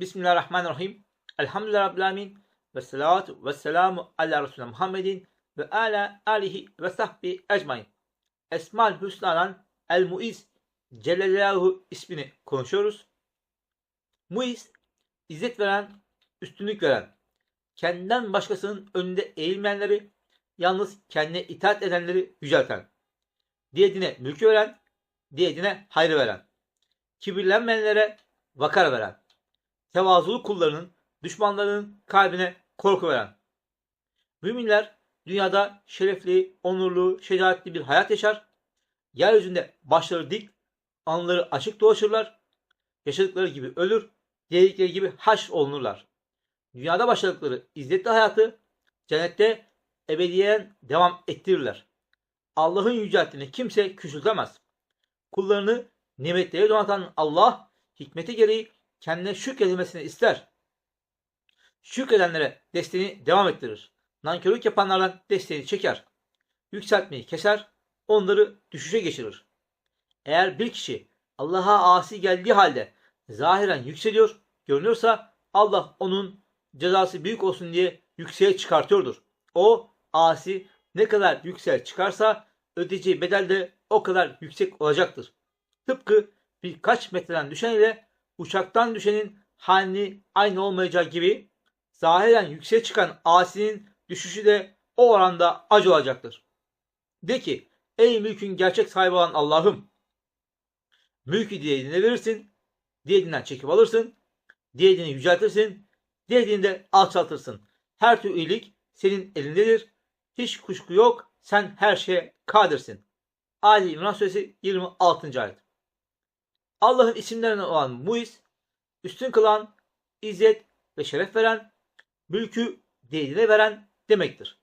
Bismillahirrahmanirrahim. Elhamdülillahi Rabbil Alemin. Ve salatu ve selamu ala Resulü Muhammedin ve ala alihi ve sahbi ecmain. Esmal Hüsna'dan El Muiz Cellelahu ismini konuşuyoruz. Muiz, izzet veren, üstünlük veren, kendinden başkasının önünde eğilmeyenleri, yalnız kendine itaat edenleri yücelten, diyedine mülkü veren, diyedine hayrı veren, kibirlenmeyenlere vakar veren, tevazulu kullarının, düşmanlarının kalbine korku veren. Müminler dünyada şerefli, onurlu, şecaatli bir hayat yaşar. Yeryüzünde başları dik, alnları açık dolaşırlar. Yaşadıkları gibi ölür, diğerlikleri gibi haş olunurlar. Dünyada başladıkları izzetli hayatı cennette ebediyen devam ettirirler. Allah'ın yücelttiğini kimse küçültemez. Kullarını nimetleri donatan Allah hikmeti gereği kendine şükredilmesini ister. Şükredenlere desteğini devam ettirir. Nankörlük yapanlardan desteğini çeker. Yükseltmeyi keser, onları düşüşe geçirir. Eğer bir kişi Allah'a asi geldiği halde zahiren yükseliyor, görünüyorsa Allah onun cezası büyük olsun diye yükseğe çıkartıyordur. O asi ne kadar yükseğe çıkarsa ödeyeceği bedel de o kadar yüksek olacaktır. Tıpkı birkaç metreden düşen ile uçaktan düşenin halini aynı olmayacağı gibi zahiren yükseğe çıkan asinin düşüşü de o oranda acı olacaktır. De ki ey mülkün gerçek sahibi olan Allah'ım mülkü dilediğine verirsin, dilediğinden çekip alırsın, dilediğini yüceltirsin, dilediğini de alçaltırsın. Her türlü iyilik senin elindedir. Hiç kuşku yok. Sen her şeye kadirsin. Ali İmran Suresi 26. ayet. Allah'ın isimlerinden olan Muiz, üstün kılan, izzet ve şeref veren, mülkü değerine veren demektir.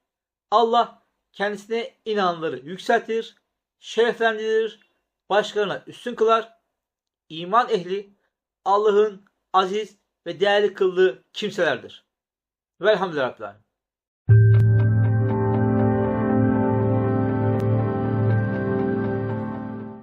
Allah kendisine inananları yükseltir, şereflendirir, başkalarına üstün kılar. İman ehli Allah'ın aziz ve değerli kıldığı kimselerdir. Velhamdülillah.